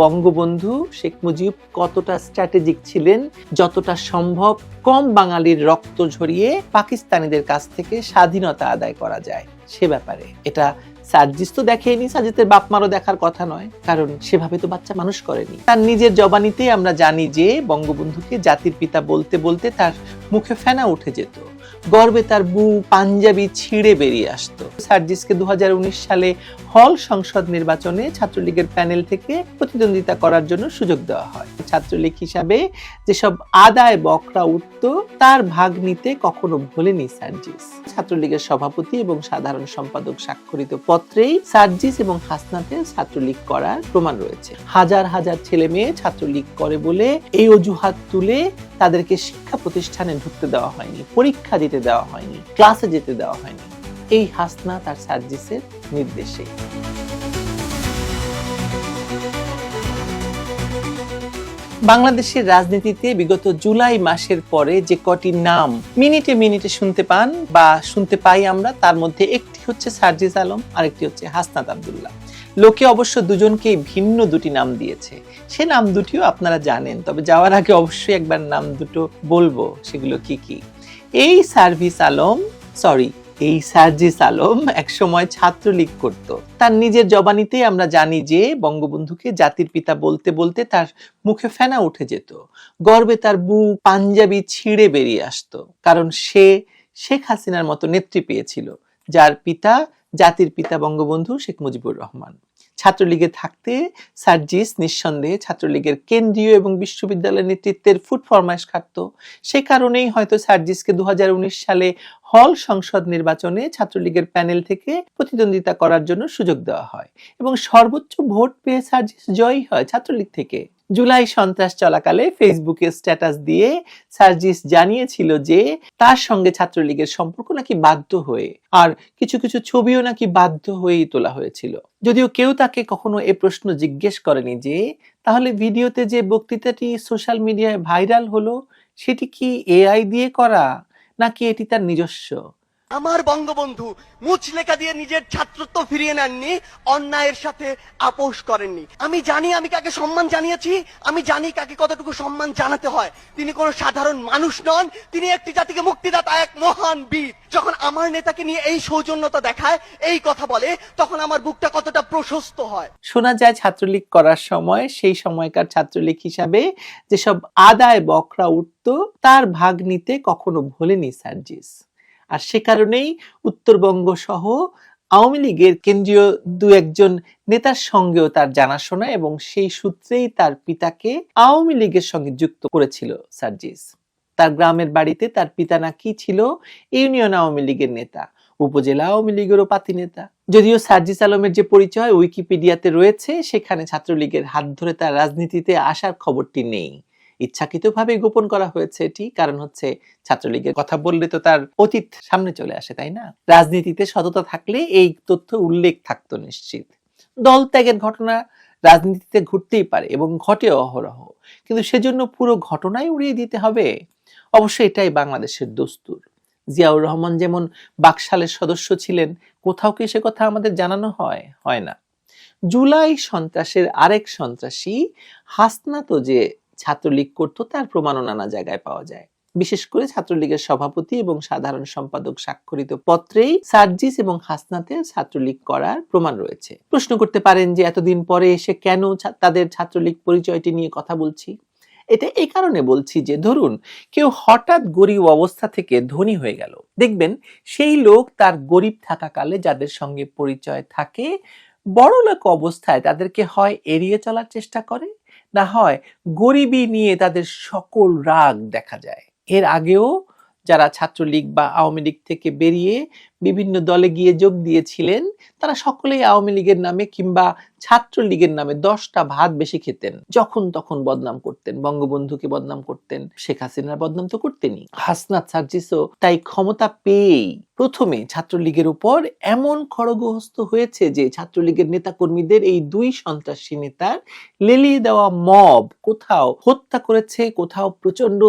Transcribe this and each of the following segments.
বঙ্গবন্ধু শেখ মুজিব কতটা স্ট্র্যাটেজিক ছিলেন, যতটা সম্ভব কম বাঙালির রক্ত ঝরিয়ে পাকিস্তানিদের কাছ থেকে স্বাধীনতা আদায় করা যায়, সে ব্যাপারে। এটা সার্জিস তো দেখেনি, সাজিদের বাপ মারও দেখার কথা নয়, কারণ সেভাবে তো বাচ্চা মানুষ করেনি। তার নিজের জবানিতে আমরা জানি যে বঙ্গবন্ধুকে জাতির পিতা বলতে বলতে তার মুখে ফেনা উঠে যেত। গর্বে তার বু পাঞ্জাবি ছিঁড়ে বেরিয়ে আসতো। সার্জিসকে দু সালে হল সংসদ নির্বাচনে ছাত্রলীগের প্যানেল থেকে প্রতিদ্বন্দ্বিতা করার জন্য সুযোগ দেওয়া হয়। ছাত্রলীগ হিসাবে যেসব আদায় বকরা উঠত, তার ভাগ নিতে কখনো ভোলেনি সার্জিস। ছাত্রলীগের সভাপতি এবং সাধারণ সম্পাদক স্বাক্ষরিত পত্রেই সার্জিস এবং হাসনাতে ছাত্রলীগ করার প্রমাণ রয়েছে। হাজার হাজার ছেলে মেয়ে ছাত্রলীগ করে বলে এই অজুহাত তুলে তাদেরকে শিক্ষা প্রতিষ্ঠানে ঢুকতে দেওয়া হয়নি, পরীক্ষা দিতে দেওয়া হয়নি ক্লাসে যেতে দেওয়া হয়নি। এই হাসনা তার সার্জিসের নির্দেশে বাংলাদেশের রাজনীতিতে বিগত জুলাই মাসের পরে যে কটি নাম মিনিটে মিনিটে শুনতে পান বা শুনতে পাই আমরা, তার মধ্যে একটি হচ্ছে সার্জিস আলম, আরেকটি হচ্ছে হাসনাত আবদুল্লাহ। লোকে অবশ্য দুজনকেই ভিন্ন দুটি নাম দিয়েছে। সে নাম দুটিও আপনারা জানেন, তবে যাওয়ার আগে অবশ্যই একবার নাম দুটো বলব, সেগুলো কি কি? এই সার্ভিস আলম সরি এই সার্জিস আলম একসময় ছাত্রলীগ করত। তার নিজের জবানিতে আমরা জানি যে বঙ্গবন্ধুকে জাতির পিতা বলতে বলতে তার মুখে ফেনা উঠে যেত। গর্বে তার বু পাঞ্জাবি ছিঁড়ে বেরিয়ে আসতো। কারণ সে শেখ হাসিনার মতো নেত্রী পেয়েছিল, যার পিতা, জাতির পিতা বঙ্গবন্ধু শেখ মুজিবুর রহমান। ছাত্রলীগে থাকতে সার্জিস নিঃসন্দেহে ছাত্রলীগের কেন্দ্রীয় এবং বিশ্ববিদ্যালয় নেতৃত্বের ফুট ফরমাইশ খাটত। সে কারণেই হয়তো সার্জিসকে দু হাজার উনিশ সালে হল সংসদ নির্বাচনে ছাত্রলীগের প্যানেল থেকে প্রতিদ্বন্দ্বিতা করার জন্য সুযোগ দেওয়া হয় এবং সর্বোচ্চ ভোট পেয়ে সার্জিস জয়ী হয় ছাত্রলীগ থেকে। জুলাই সন্ত্রাস চলাকালে ফেসবুকে স্ট্যাটাস দিয়ে সার্জিস জানিয়েছিল যে তার সঙ্গে ছাত্রলীগের সম্পর্ক নাকি বাধ্য হয়ে, আর কিছু কিছু ছবিও নাকি বাধ্য হয়েই তোলা হয়েছিল। যদিও কেউ তাকে কখনো এ প্রশ্ন জিজ্ঞেস করেনি যে, তাহলে ভিডিওতে যে বক্তৃতাটি সোশ্যাল মিডিয়ায় ভাইরাল হলো, সেটি কি এআই দিয়ে করা, নাকি এটি তার নিজস্ব? আমার বঙ্গবন্ধু মুচলেখা দিয়ে নিজের ছাত্রত্ব ফিরিয়ে নেননি, অন্যায়ের সাথে আপোষ করেননি। আমি জানি আমি কাকে সম্মান জানিয়েছি, আমি জানি কাকে কতটুকু সম্মান জানাতে হয়। তিনি কোনো সাধারণ মানুষ নন, তিনি একটি জাতিকে মুক্তিদাতা, এক মহান বীর। যখন আমার নেতাকে নিয়ে এই সৌজন্যতা দেখায়, এই কথা বলে, তখন আমার বুকটা কতটা প্রশস্ত হয়। শোনা যায় ছাত্রলীগ করার সময়, সেই সময়কার ছাত্রলীগ হিসাবে যেসব আদায় বকরা উঠত, তার ভাগ নিতে কখনো ভোলেনি সার্জিস। আর সে কারণেই উত্তরবঙ্গ সহ আওয়ামী লীগের কেন্দ্রীয় দু একজন নেতার সঙ্গেও তার জানাশোনা এবং সেই সূত্রেই তার পিতাকে আওয়ামী লীগের সঙ্গে যুক্ত করেছিল সার্জিস। তার গ্রামের বাড়িতে তার পিতা নাকি ছিল ইউনিয়ন আওয়ামী লীগের নেতা, উপজেলা আওয়ামী লীগেরও পাতি নেতা। যদিও সার্জিস আলমের যে পরিচয় উইকিপিডিয়াতে রয়েছে, সেখানে ছাত্রলীগের হাত ধরে তার রাজনীতিতে আসার খবরটি নেই। ইচ্ছাকৃতভাবে গোপন করা হয়েছে এটি। কারণ হচ্ছে ছাত্রলীগের কথা বললে তো তার অতীত সামনে চলে আসে, তাই না? রাজনীতিতে সততা থাকলে এই তথ্য উল্লেখ থাকতো নিশ্চিত। দল ত্যাগের ঘটনা রাজনীতিতে ঘটতেই পারে এবং ঘটে অহরহ। কিন্তু সেজন্য পুরো ঘটনাই উড়িয়ে দিতে হবে। অবশ্য এটাই বাংলাদেশের দস্তুর। জিয়াউর রহমান যেমন বাকশালের সদস্য ছিলেন, কোথাও কি সে কথা আমাদের জানানো হয়? হয় না। জুলাই সন্ত্রাসের আরেক সন্ত্রাসী হাসনা তো যে ছাত্রলীগ করত, তার প্রমাণও নানা জায়গায় পাওয়া যায়। বিশেষ করে ছাত্রলীগের সভাপতি এবং সাধারণ সম্পাদক স্বাক্ষরিত পত্রেই সার্জিস এবং হাসনাতের ছাত্রলীগ করার প্রমাণ রয়েছে। প্রশ্ন করতে পারেন যে এতদিন পরে এসে কেন তাদের ছাত্রলীগ পরিচয়টি নিয়ে কথা বলছি? এটা এই কারণে বলছি যে, ধরুন, কেউ হঠাৎ গরিব অবস্থা থেকে ধনী হয়ে গেল। দেখবেন, সেই লোক তার গরিব থাকাকালে যাদের সঙ্গে পরিচয় থাকে বড় লোক অবস্থায় তাদেরকে হয় এড়িয়ে চলার চেষ্টা করে না হয় গরিবি নিয়ে তাদের সকল রাগ দেখা যায়। এর আগেও যারা ছাত্রলীগ বা আওয়ামী লীগ থেকে বেরিয়ে বিভিন্ন দলে গিয়ে যোগ দিয়েছিলেন, তারা সকলেই আওয়ামী লীগের নামে কিংবা ছাত্রলীগের নামে দশটা ভাত বেশি খেতেন। যখন তখন বদনাম করতেন, বঙ্গবন্ধুকে বদনাম করতেন, শেখ হাসিনার বদনাম তো করতেনই। হাসনাত সার্জিসও তাই ক্ষমতা পেয়েই প্রথমে ছাত্রলীগের উপর এমন খড়গহস্ত হয়েছে যে ছাত্রলীগের নেতাকর্মীদের এই দুই সন্ত্রাসী নেতার লেলিয়ে দেওয়া মব, কোথাও হত্যা করেছে, কোথাও প্রচণ্ড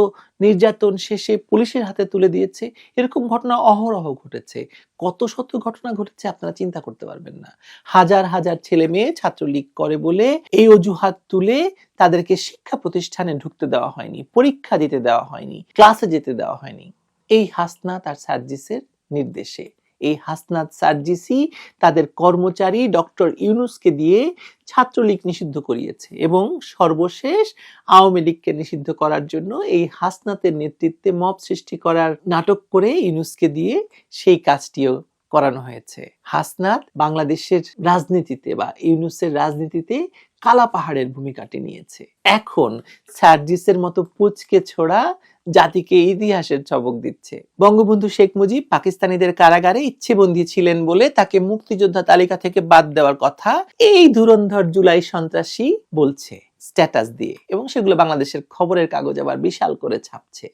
নির্যাতন শেষে পুলিশের হাতে তুলে দিয়েছে, এরকম ঘটনা অহরহ ঘটেছে। কত শত ঘটনা ঘটেছে আপনারা চিন্তা করতে পারবেন না। হাজার হাজার ছেলে মেয়ে ছাত্রলীগ করে বলে এই অজুহাত তুলে তাদেরকে শিক্ষা প্রতিষ্ঠানে ঢুকতে দেওয়া হয়নি, পরীক্ষা দিতে দেওয়া হয়নি ক্লাসে যেতে দেওয়া হয়নি। এই হাসনা তার সার্জিসের নির্দেশে। এই হাসনাত সার্জিসি তাদের কর্মচারী ডক্টর ইউনুসকে দিয়ে ছাত্রলীগ নিষিদ্ধ করিয়েছে এবং সর্বশেষ আওয়ামী লীগকে নিষিদ্ধ করার জন্য এই হাসনাতের নেতৃত্বে মব সৃষ্টি করার নাটক করে ইউনুসকে দিয়ে সেই কাজটিও করানো হয়েছে। হাসনাত বাংলাদেশের রাজনীতিতে বা ইউনুসের রাজনীতিতে কালা পাহাড়ের ভূমিকাটি নিয়েছে। এখন সার্জিসের মতো পুচকে ছোড়া জাতিকে ইতিহাসের চবক দিচ্ছে। বঙ্গবন্ধু শেখ মুজিব পাকিস্তানিদের কারাগারে ইচ্ছেবন্দী ছিলেন বলে তাকে মুক্তিযোদ্ধা তালিকা থেকে বাদ দেওয়ার কথা এই ধুরন্ধর জুলাই সন্ত্রাসী বলছে স্ট্যাটাস দিয়ে এবং সেগুলো বাংলাদেশের খবরের কাগজ আবার বিশাল করে ছাপছে।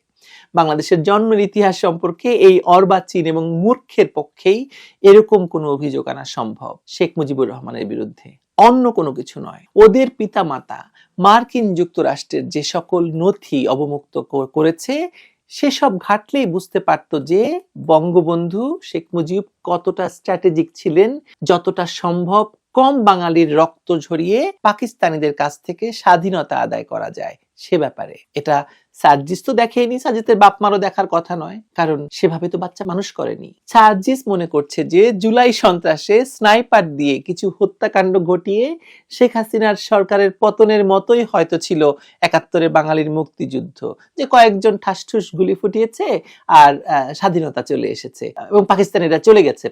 বাংলাদেশের জন্মের ইতিহাস সম্পর্কে এই অর্বাচীন এবং মূর্খের পক্ষেই এরকম কোনো অভিযোগ আনা সম্ভব শেখ মুজিবুর রহমানের বিরুদ্ধে। অন্য কোনো কিছু নয়। ওদের পিতামাতা মার্কিন যুক্তরাষ্ট্রের যে সকল নথি অবমুক্ত করেছে, সেসব ঘাটলেই বুঝতে পারত যে বঙ্গবন্ধু শেখ মুজিব কতটা স্ট্র্যাটেজিক ছিলেন, যতটা সম্ভব কম বাঙালির রক্ত ঝরিয়ে পাকিস্তানিদের কাছ থেকে স্বাধীনতা আদায় করা যায়। সে ব্যাপারে। এটা সার্জিস তো দেখেনি, সার্জিসের বাপ মারও দেখার কথা নয়, কারণ সেভাবে তো বাচ্চা মানুষ করেনি। সার্জিস মনে করছে যে জুলাই সন্ত্রাসে স্নাইপার দিয়ে কিছু হত্যাকাণ্ড ঘটিয়ে শেখ হাসিনার সরকারের পতনের মতোই হয়তো ছিল একাত্তরে বাঙালির মুক্তিযুদ্ধ, যে কয়েকজন ঠাসঠুস গুলি ফুটিয়েছে আর স্বাধীনতা চলে এসেছে। এবং পাকিস্তানিরা চলে গেছে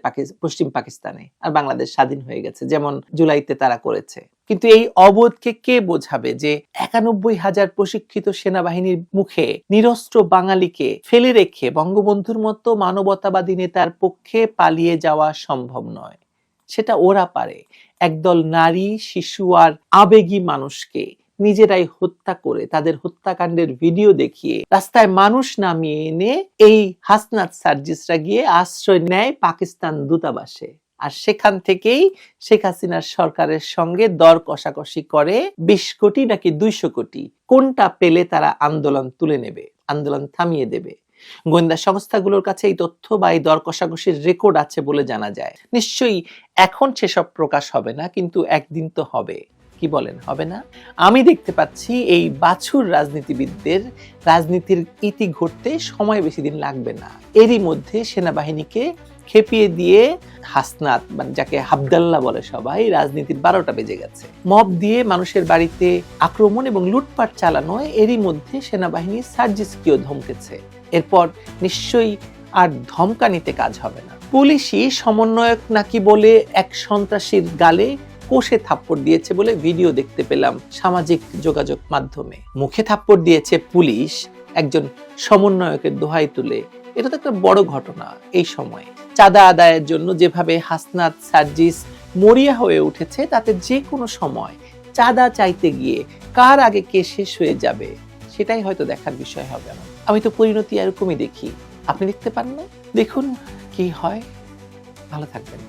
পশ্চিম পাকিস্তানে, আর বাংলাদেশ স্বাধীন হয়ে গেছে, যেমন জুলাইতে তারা করেছে। কিন্তু এই অবোধকে কে বোঝাবে যে একানব্বই হাজার প্রশিক্ষিত সেনাবাহিনীর মুখে নিরস্ত্র বাঙালিকে ফেলে রেখে বঙ্গবন্ধুর মতো মানবতাবাদী নেতার পক্ষে পালিয়ে যাওয়া সম্ভব নয়? সেটা ওরা পারে। একদল নারী, শিশু আর আবেগী মানুষকে নিজেরাই হত্যা করে তাদের হত্যাকাণ্ডের ভিডিও দেখিয়ে রাস্তায় মানুষ নামিয়ে এনে এই হাসনাত সার্জিসরা গিয়ে আশ্রয় নেয় পাকিস্তান দূতাবাসে। আর সেখান থেকেই শেখ হাসিনার সরকারের সঙ্গে দর কষাকষি করে বিশ কোটি নাকি দুইশো কোটি। কোনটা পেলে তারা আন্দোলন তুলে নেবে, আন্দোলন থামিয়ে দেবে? গোয়েন্দা সংস্থাগুলোর কাছে এই তথ্য বা এই দর কষাকষির রেকর্ড আছে বলে জানা যায়। নিশ্চয়ই এখন সেসব প্রকাশ হবে না, কিন্তু একদিন তো হবে। কি বলেন, হবে না? আমি দেখতে পাচ্ছি এই বাছুর রাজনীতিবিদদের রাজনীতির ইতি ঘটতে সময় বেশি দিন লাগবে না। এরই মধ্যে সেনাবাহিনীকে খেপিয়ে দিয়ে হাসনাত মানে যাকে হাবদাল্লা বলে সবাই, রাজনীতির বারোটা বেজে গেছে। মব দিয়ে মানুষের বাড়িতে আক্রমণ এবং লুটপাট চালানো এরই মধ্যে সেনাবাহিনী সার্জিসকেও ধমকেছে। এরপর নিশ্চয়ই আর ধমকানিতে কাজ হবে না। পুলিশই সমন্বয়ক নাকি বলে এক সন্ত্রাসীর গালে কোষে থাপ্পড় দিয়েছে বলে ভিডিও দেখতে পেলাম সামাজিক যোগাযোগ মাধ্যমে। মুখে থাপ্পড় দিয়েছে পুলিশ, একজন সমন্বয়কের দোহাই তুলে। এটা তো একটা বড় ঘটনা এই সময়ে। চাঁদা আদায়ের জন্য যেভাবে হাসনাত সার্জিস মরিয়া হয়ে উঠেছে, তাতে যে কোনো সময় চাঁদা চাইতে গিয়ে কার আগে কে শেষ হয়ে যাবে, সেটাই হয়তো দেখার বিষয় হবে আমার আমি তো পরিণতি এরকমই দেখি। আপনি দেখতে পান না? দেখুন কি হয়। ভালো থাকবেন।